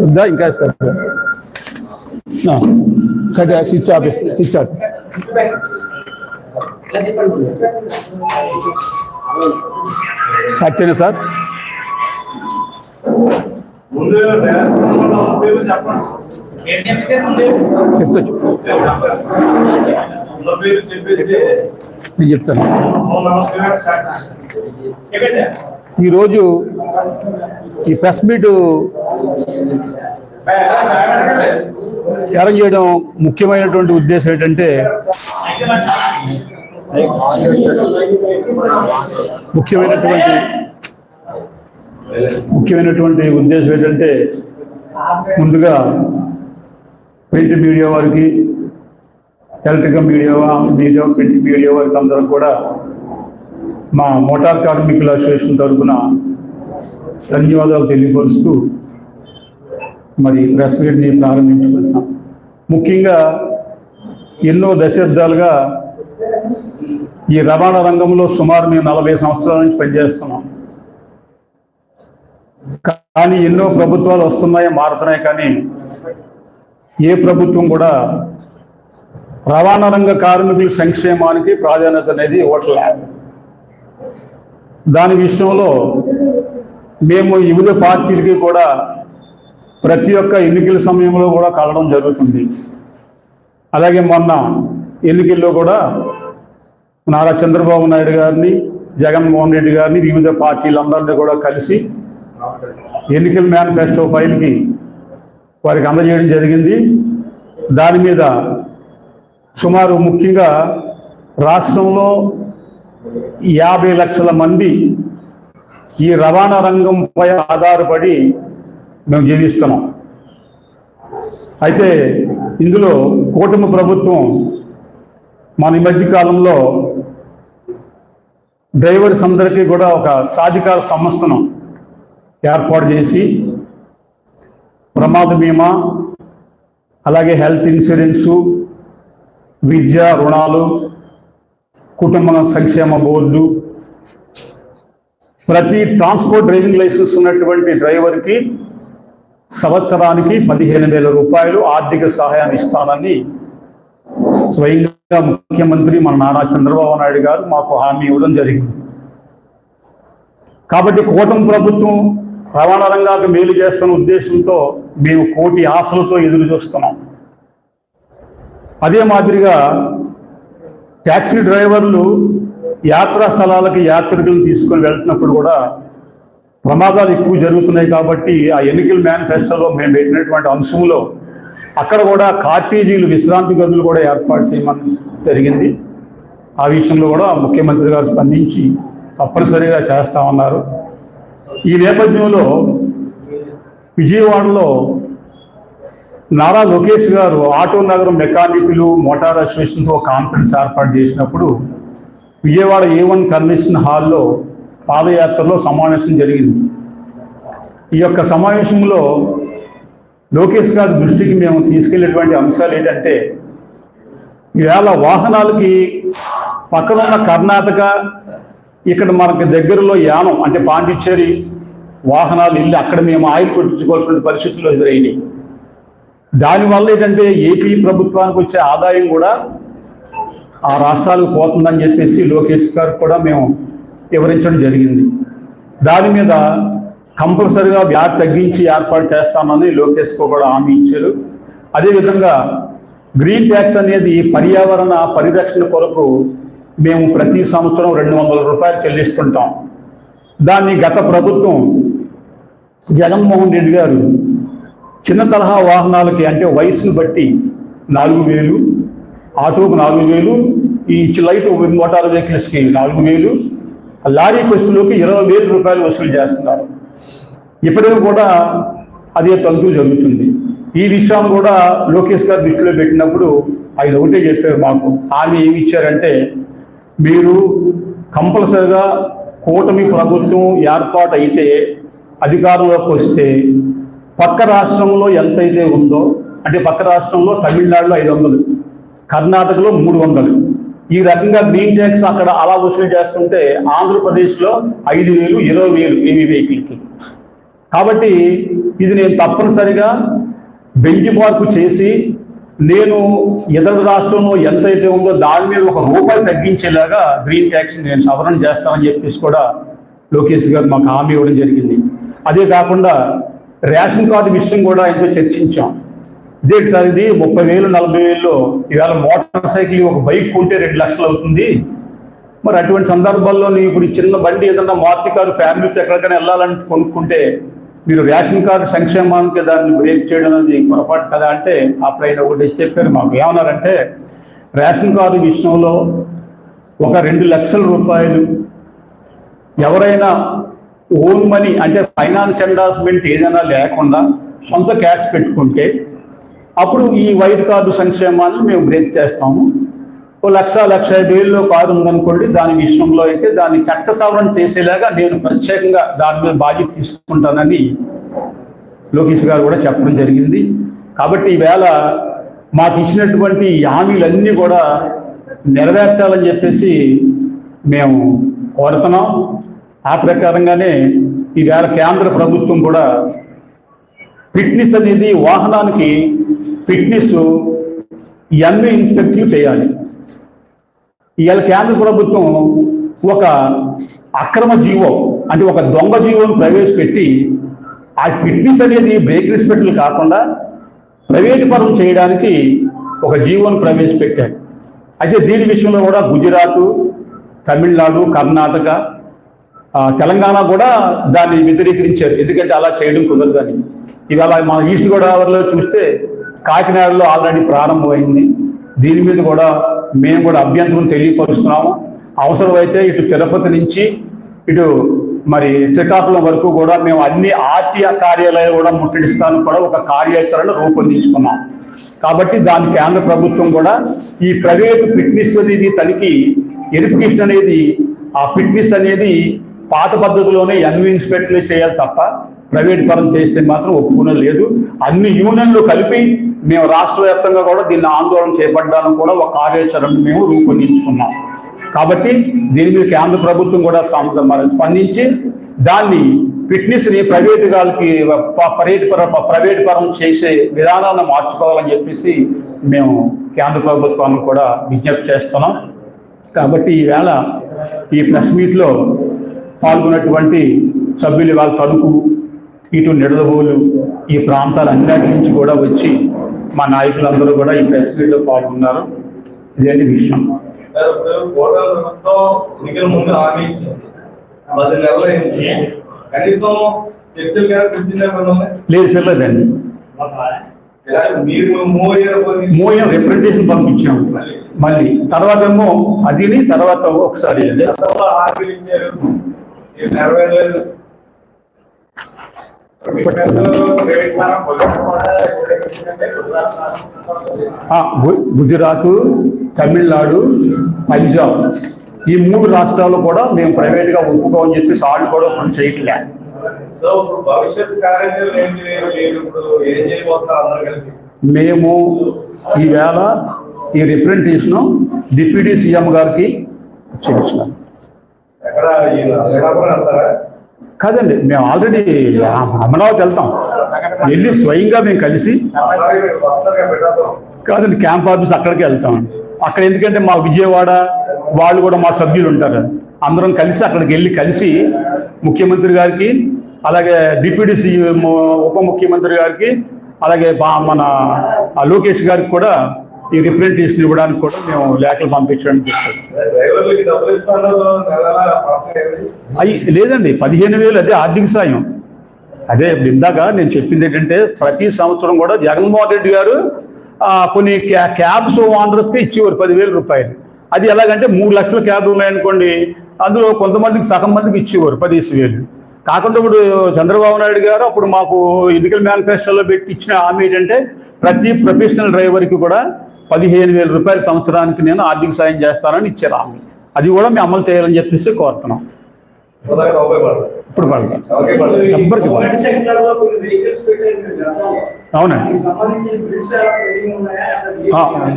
వద్దా ఇంకా ఇస్తారు cut switch off switch off. సత్యనా sir? చెప్తాను. ఈరోజు ఈ ప్రెస్ మీట్ అరేంజ్ చేయడం ముఖ్యమైనటువంటి ఉద్దేశం ఏంటంటే ముఖ్యమైనటువంటి ముఖ్యమైనటువంటి ఉద్దేశం ఏంటంటే ముందుగా ప్రింట్ మీడియా వారికి electrical media media print media వారికి అందరం కూడా మా మోటార్ కార్మికుల అసోసియేషన్ తరఫున ధన్యవాదాలు తెలియపరుస్తూ మరి ప్రెస్ మీట్ని ప్రారంభించుకుంటున్నాం. ముఖ్యంగా ఎన్నో దశాబ్దాలుగా ఈ రవాణా రంగంలో సుమారు మేము నలభై సంవత్సరాల నుంచి పనిచేస్తున్నాం. కానీ ఎన్నో ప్రభుత్వాలు వస్తున్నాయి మారుతున్నాయి కానీ ఏ ప్రభుత్వం కూడా రవాణా రంగ కార్మికుల సంక్షేమానికి ప్రాధాన్యత అనేది ఇవ్వట్లేదు. దాని విషయంలో మేము వివిధ పార్టీలకి కూడా ప్రతి ఒక్క ఎన్నికల సమయంలో కూడా కలవడం జరుగుతుంది. అలాగే మొన్న ఎన్నికల్లో కూడా నారా చంద్రబాబు నాయుడు గారిని జగన్మోహన్ రెడ్డి గారిని వివిధ పార్టీలందరినీ కూడా కలిసి ఎన్నికల మేనిఫెస్టో ఫైల్కి వారికి అందజేయడం జరిగింది. దాని మీద సుమారు ముఖ్యంగా రాష్ట్రంలో యాభై లక్షల మంది ఈ రవాణా రంగంపై ఆధారపడి మేము జీవిస్తున్నాం. అయితే ఇందులో కూటమి ప్రభుత్వం మన ఈ మధ్యకాలంలో డ్రైవర్స్ అందరికీ కూడా ఒక సాధికార సంస్థను ఏర్పాటు చేసి ప్రమాద బీమా అలాగే హెల్త్ ఇన్సూరెన్సు విద్య రుణాలు కుటుంబ సంక్షేమ బోర్డు. ప్రతి ట్రాన్స్పోర్ట్ డ్రైవింగ్ లైసెన్స్ ఉన్నటువంటి డ్రైవర్కి సంవత్సరానికి పదిహేను వేల రూపాయలు ఆర్థిక సహాయాన్ని ఇస్తానని స్వయంగా ముఖ్యమంత్రి మన నారా చంద్రబాబు నాయుడు గారు మాకు హామీ ఇవ్వడం జరిగింది. కాబట్టి కూటమి ప్రభుత్వం రవాణా రంగానికి మేలు చేస్తున్న ఉద్దేశంతో మేము కోటి ఆశలతో ఎదురు చూస్తున్నాం. అదే మాదిరిగా ట్యాక్సీ డ్రైవర్లు యాత్రా స్థలాలకి యాత్రికులను తీసుకొని వెళ్తున్నప్పుడు కూడా ప్రమాదాలు ఎక్కువ జరుగుతున్నాయి కాబట్టి ఆ ఎన్నికల మేనిఫెస్టోలో మేము పెట్టినటువంటి అంశంలో అక్కడ కూడా కార్టీజీలు విశ్రాంతి గదులు కూడా ఏర్పాటు చేయమని జరిగింది. ఆ విషయంలో కూడా ముఖ్యమంత్రి గారు స్పందించి తప్పనిసరిగా చేస్తామన్నారు. ఈ నేపథ్యంలో విజయవాడలో నారా లోకేష్ గారు ఆటో నగరం మెకానికులు మోటార్ అసోసియేషన్తో కాన్ఫరెన్స్ ఏర్పాటు చేసినప్పుడు విజయవాడ ఏ వన్ కన్వెన్షన్ హాల్లో పాదయాత్రలో సమావేశం జరిగింది. ఈ యొక్క సమావేశంలో లోకేష్ గారి దృష్టికి మేము తీసుకెళ్ళేటువంటి అంశాలు ఏంటంటే ఈవేళ వాహనాలకి పక్కన ఉన్న కర్ణాటక ఇక్కడ మనకి దగ్గరలో యానం అంటే పాండిచ్చేరి వాహనాలు ఇల్లు అక్కడ మేము ఆయిల్ కొట్టించుకోవాల్సిన పరిస్థితుల్లో ఎదురైనాయి. దానివల్ల ఏంటంటే ఏపీ ప్రభుత్వానికి వచ్చే ఆదాయం కూడా ఆ రాష్ట్రాలకు పోతుందని చెప్పేసి లోకేష్ గారు కూడా మేము వివరించడం జరిగింది. దాని మీద కంపల్సరిగా వ్యాధి తగ్గించి ఏర్పాటు చేస్తామని లోకేష్ కూడా హామీ ఇచ్చారు. అదేవిధంగా గ్రీన్ ట్యాక్స్ అనేది పర్యావరణ పరిరక్షణ కొరకు మేము ప్రతి సంవత్సరం రెండు వందల రూపాయలు చెల్లిస్తుంటాం. దాన్ని గత ప్రభుత్వం జగన్మోహన్ రెడ్డి గారు చిన్న తరహా వాహనాలకి అంటే వయసును బట్టి నాలుగు వేలు ఆటోకు నాలుగు వేలు ఈ లైట్ మోటార్ వెహికల్స్కి నాలుగు వేలు లారీ బస్సులోకి ఇరవై వేల రూపాయలు వసూలు చేస్తున్నారు. ఇప్పటికీ కూడా అదే తంతు జరుగుతుంది. ఈ విషయాన్ని కూడా లోకేష్ గారు దృష్టిలో పెట్టినప్పుడు ఆయన ఒకటే చెప్పారు మాకు. హామీ ఏమి ఇచ్చారంటే మీరు కంపల్సరిగా కూటమి ప్రభుత్వం ఏర్పాటు అయితే అధికారంలోకి వస్తే పక్క రాష్ట్రంలో ఎంతైతే ఉందో అంటే పక్క రాష్ట్రంలో తమిళనాడులో ఐదు వందలు కర్ణాటకలో మూడు వందలు. ఈ రకంగా గ్రీన్ ట్యాక్స్ అక్కడ అలా వసూలు చేస్తుంటే ఆంధ్రప్రదేశ్లో ఐదు వేలు ఇరవై వేలు ఈవీ వెహికల్కి కాబట్టి ఇది నేను తప్పనిసరిగా బెంచ్ మార్కు చేసి నేను ఇతర రాష్ట్రంలో ఎంతైతే ఉందో దాని మీద ఒక రూపాయి తగ్గించేలాగా గ్రీన్ ట్యాక్స్ నేను సవరణ చేస్తామని చెప్పేసి కూడా లోకేష్ గారు మాకు హామీ ఇవ్వడం జరిగింది. అదే కాకుండా రేషన్ కార్డు విషయం కూడా ఆయనతో చర్చించాం. ఇదే సార్ ఇది ముప్పై వేలు నలభై వేలు. ఇవాళ మోటార్ సైకిల్ ఒక బైక్ కొంటే రెండు లక్షలు అవుతుంది. మరి అటువంటి సందర్భాల్లో నీ ఇప్పుడు చిన్న బండి ఏదన్నా మార్చి కారు ఫ్యామిలీస్ ఎక్కడికైనా వెళ్ళాలని కొనుక్కుంటే మీరు రేషన్ కార్డు సంక్షేమానికి దాన్ని బ్రేక్ చేయడం అనేది పొరపాటు కదా అంటే అప్పుడు ఆయన ఒకటి చెప్పారు మాకు. ఏమన్నారంటే రేషన్ కార్డు విషయంలో ఒక రెండు లక్షల రూపాయలు ఎవరైనా ఓన్ మనీ అంటే ఫైనాన్స్ ఎండార్స్మెంట్ ఏదైనా లేకుండా సొంత క్యాష్ పెట్టుకుంటే అప్పుడు ఈ వైట్ కార్డు సంక్షేమాన్ని మేము బ్రేక్ చేస్తాము. ఓ లక్ష లక్ష యాభై వేలలో కారు ఉందనుకోండి దాని విషయంలో అయితే దాన్ని చట్ట సవరణ చేసేలాగా నేను ప్రత్యేకంగా దాని మీద బాధ్యత తీసుకుంటానని లోకేష్ గారు కూడా చెప్పడం జరిగింది. కాబట్టి ఈవేళ మాకు ఇచ్చినటువంటి హామీలన్నీ కూడా నెరవేర్చాలని చెప్పేసి మేము కోరుతున్నాం. ఆ ప్రకారంగానే ఈవేళ కేంద్ర ప్రభుత్వం కూడా ఫిట్నెస్ అనేది వాహనానికి ఫిట్నెస్ ఎన్ని ఇన్స్పెక్టివ్ చేయాలి. ఇవాళ కేంద్ర ప్రభుత్వం ఒక అక్రమ జీవో అంటే ఒక దొంగ జీవోను ప్రవేశపెట్టి ఆ ఫిట్నెస్ అనేది బ్రేక్ ఇన్స్పెక్టర్లు కాకుండా ప్రైవేటు పరం చేయడానికి ఒక జీవోను ప్రవేశపెట్టాడు అయితే దీని విషయంలో కూడా గుజరాత్ తమిళనాడు కర్ణాటక తెలంగాణ కూడా దాన్ని వ్యతిరేకరించారు ఎందుకంటే అలా చేయడం కుదరదని ఇవాళ మన ఈస్ట్ గోదావరిలో చూస్తే కాకినాడలో ఆల్రెడీ ప్రారంభమైంది. దీని మీద కూడా మేము కూడా అభ్యంతరం తెలియపరుస్తున్నాము. అవసరమైతే ఇటు తిరుపతి నుంచి ఇటు మరి శ్రీకాకుళం వరకు కూడా మేము అన్ని ఆర్టీ కార్యాలయాలు కూడా ముట్టడిస్తాను కూడా ఒక కార్యాచరణ రూపొందించుకున్నాం. కాబట్టి దాని కేంద్ర ప్రభుత్వం కూడా ఈ ప్రైవేట్ ఫిట్నెస్ అనేది తనిఖీ ఎరిఫికేషన్ అనేది ఆ ఫిట్నెస్ అనేది పాత పద్ధతిలోనే ఎన్వి ఇన్స్పెక్టర్లు చేయాలి తప్ప ప్రైవేట్ పరం చేస్తే మాత్రం ఒప్పుకునేది లేదు. అన్ని యూనియన్లు కలిపి మేము రాష్ట్ర వ్యాప్తంగా కూడా దీన్ని ఆందోళన చేపట్టడానికి కూడా ఒక కార్యాచరణ మేము రూపొందించుకున్నాం. కాబట్టి దీని మీద కేంద్ర ప్రభుత్వం కూడా స్పందించి దాన్ని ఫిట్నెస్ని ప్రైవేట్ వాళ్ళకి ప్రైవేట్ పర ప్రైవేట్ పరం చేసే విధానాన్ని మార్చుకోవాలని చెప్పేసి మేము కేంద్ర ప్రభుత్వాన్ని కూడా విజ్ఞప్తి చేస్తున్నాం. కాబట్టి ఈవేళ ఈ ప్రెస్ మీట్లో పాల్గొన్నటువంటి సభ్యులు వాళ్ళ తణుకు ఇటు నిడదవోలు ఈ ప్రాంతాలన్నిటి నుంచి కూడా వచ్చి మా నాయకులందరూ కూడా ఈ ప్రెస్ మీట్లో పాల్గొన్నారు. ఇదేంటి విషయం? లేదు పిల్లదండి. మోయం రిప్రజెంటేషన్ పంపించాం. మళ్ళీ. తర్వాత ఏమో అదిని. తర్వాత ఒకసారి నెరవేరలేదు గుజరాత్ తమిళనాడు పంజాబ్. ఈ మూడు రాష్ట్రాలు కూడా మేము ప్రైవేట్గా ఒప్పుకోమని చెప్పి వాళ్ళు కూడా ఇప్పుడు చేయట్లే. సో భవిష్యత్ కార్యాచరణ మేము ఈవేళ ఈ రిప్రజెంటేషన్ డిప్యూటీ సీఎం గారికి చేస్తున్నాం కాదండి మేము ఆల్రెడీ అమరావతి వెళ్తాం. వెళ్ళి స్వయంగా మేము కలిసి కాదండి క్యాంప్ ఆఫీస్ అక్కడికి వెళ్తాం. అక్కడ ఎందుకంటే మా విజయవాడ వాళ్ళు కూడా మా సభ్యులు ఉంటారు. అందరం కలిసి అక్కడికి వెళ్ళి కలిసి ముఖ్యమంత్రి గారికి అలాగే డిప్యూటీ సీఎం ఉప ముఖ్యమంత్రి గారికి అలాగే మన లోకేష్ గారికి కూడా ఈ రిప్రజెంటేషన్ ఇవ్వడానికి కూడా మేము లేఖలు పంపించడానికి అవి లేదండి పదిహేను వేలు అదే ఆర్థిక సాయం. అదే ఇప్పుడు ఇందాక నేను చెప్పింది ఏంటంటే ప్రతి సంవత్సరం కూడా జగన్మోహన్ రెడ్డి గారు కొన్ని క్యా క్యాబ్స్ ఓనర్స్కి ఇచ్చేవారు పదివేల రూపాయలు. అది ఎలాగంటే మూడు లక్షల క్యాబ్లు ఉన్నాయనుకోండి అందులో కొంతమందికి సగం మందికి ఇచ్చేవారు పదిహేను వేలు. కాకుండా ఇప్పుడు చంద్రబాబు నాయుడు గారు అప్పుడు మాకు ఎన్నికల మేనిఫెస్టోలో పెట్టి ఇచ్చిన హామీ ఏంటంటే ప్రతి ప్రొఫెషనల్ డ్రైవర్కి కూడా పదిహేను వేల రూపాయల సంవత్సరానికి నేను ఆర్థిక సాయం చేస్తానని ఇచ్చారు హామీ. అది కూడా మేము అమలు చేయాలని చెప్పేసి కోరుతున్నాం. ఇప్పుడు పడదు. ఎవ్వరికి. అవునండి.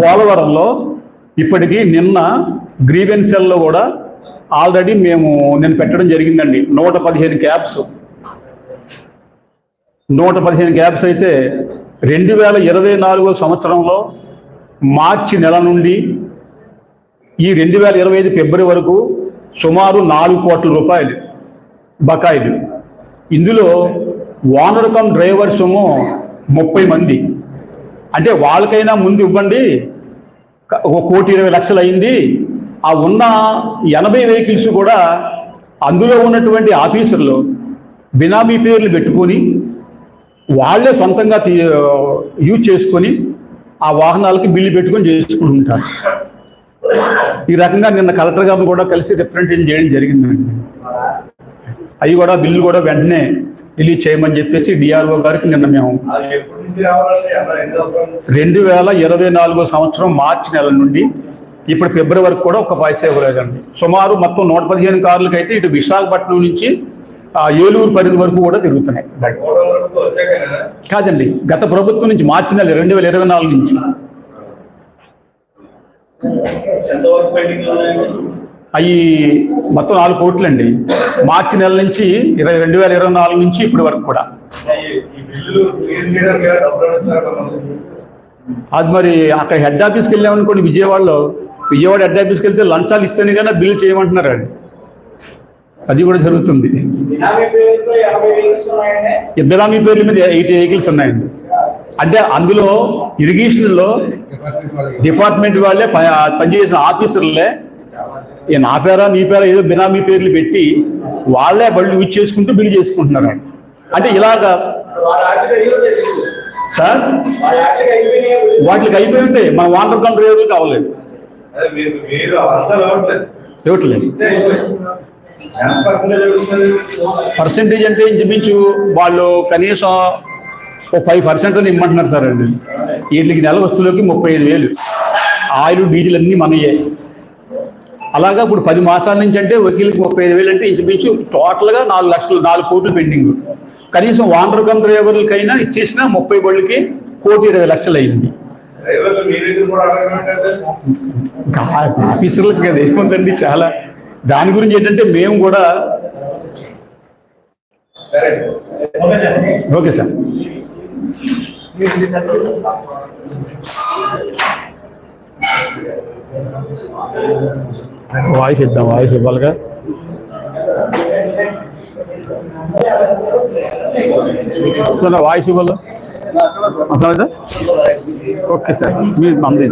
పోలవరంలో ఇప్పటికీ నిన్న గ్రీవెన్సెల్లో కూడా ఆల్రెడీ మేము నేను పెట్టడం జరిగిందండి. నూట పదిహేను క్యాబ్స్ నూట పదిహేను క్యాబ్స్ అయితే రెండు వేల ఇరవై నాలుగో సంవత్సరంలో మార్చి నెల నుండి ఈ రెండు వేల ఇరవై ఐదు ఫిబ్రవరి వరకు సుమారు నాలుగు కోట్ల రూపాయలు బకాయిలు. ఇందులో ఓనర్ కమ్ సొమ్ము ముప్పై మంది. అంటే వాళ్ళకైనా ముందు ఇవ్వండి ఒక కోటి ఇరవై లక్షలు అయింది. ఆ ఉన్న ఎనభై వెహికల్స్ కూడా అందులో ఉన్నటువంటి ఆఫీసర్లు బినామీ పేర్లు పెట్టుకొని వాళ్ళే సొంతంగా తీ- యూజ్ చేసుకొని ఆ వాహనాలకి బిల్లు పెట్టుకొని చేసుకుంటూ ఉంటారు. ఈ రకంగా నిన్న కలెక్టర్ గారిని కూడా కలిసి రిప్రజెంటేషన్ చేయడం జరిగిందండి. అవి కూడా బిల్లు కూడా వెంటనే రిలీజ్ చేయమని చెప్పేసి డిఆర్ఓ గారికి నిన్న మేము రెండు వేల ఇరవై నాలుగో సంవత్సరం మార్చి నెల నుండి ఇప్పుడు ఫిబ్రవరి వరకు కూడా ఒక పైసా ఇవ్వలేదండి సుమారు మొత్తం నూట పదిహేను కార్లకి అయితే ఇటు విశాఖపట్నం నుంచి ఆ, ఏలూరు పరిధి వరకు కూడా తిరుగుతున్నాయి. కాదండి గత ప్రభుత్వం నుంచి మార్చి నెల రెండు వేల ఇరవై నాలుగు నుంచి. అవి మొత్తం నాలుగు కోట్లు అండి మార్చి నెల నుంచి ఇరవై రెండు వేల ఇరవై నాలుగు నుంచి ఇప్పటి వరకు కూడా? అది మరి అక్కడ హెడ్ ఆఫీస్కి వెళ్ళామనుకోండి విజయవాడలో. విజయవాడ హెడ్ ఆఫీస్కి వెళ్తే లంచాలు ఇస్తేనే కానీ బిల్లు చేయమంటున్నారు అండి అది కూడా జరుగుతుంది. బినామీ పేరుతో ఎనభై వెహికల్స్ ఉన్నాయండి ఇద్దరు మీ పేర్ల మీద ఎయిటీ వెహికల్స్ ఉన్నాయండి. అంటే అందులో ఇరిగేషన్లో డిపార్ట్మెంట్ వాళ్ళే పనిచేసిన ఆఫీసర్లే నా పేరా నీ పేరా ఏదో బినామీ పేర్లు పెట్టి వాళ్ళే బళ్ళు యూజ్ చేసుకుంటూ బిల్లు చేసుకుంటున్నారు. అంటే ఇలాగా సార్ వాటికి అయిపోయి ఉంటాయి. మన వాటర్ కమ్ డ్రైవర్లు కావలేదు. ఇవ్వట్లేదు? పర్సెంటేజ్ అంటే ఇంచుమించు వాళ్ళు కనీసం ఒక ఫైవ్ పర్సెంట్ అని ఇమ్మంటున్నారు సార్ అండి. వీటికి నెల వస్తువులకి ముప్పై ఐదు వేలు. ఆయిల్ డీజిల్ అన్నీ మనయే. అలాగా ఇప్పుడు పది మాసాల నుంచి అంటే వకీల్కి ముప్పై ఐదు వేలు అంటే ఇంచుమించు టోటల్గా నాలుగు లక్షలు నాలుగు కోట్లు పెండింగ్. కనీసం వాండర్ కమ్ డ్రైవర్లకైనా ఇచ్చేసిన ముప్పై బళ్ళకి కోటి ఇరవై లక్షలు అయింది. ఆఫీసర్లకు కదా ఏముందండి చాలా. దాని గురించి ఏంటంటే మేము కూడా ఓకే సార్. వాయిస్ ఇద్దాం వాయిస్ ఇవ్వాలిగా. వస్తుందా వాయిస్ ఇవ్వాలి? అసలు ఓకే సార్ మీరు మంది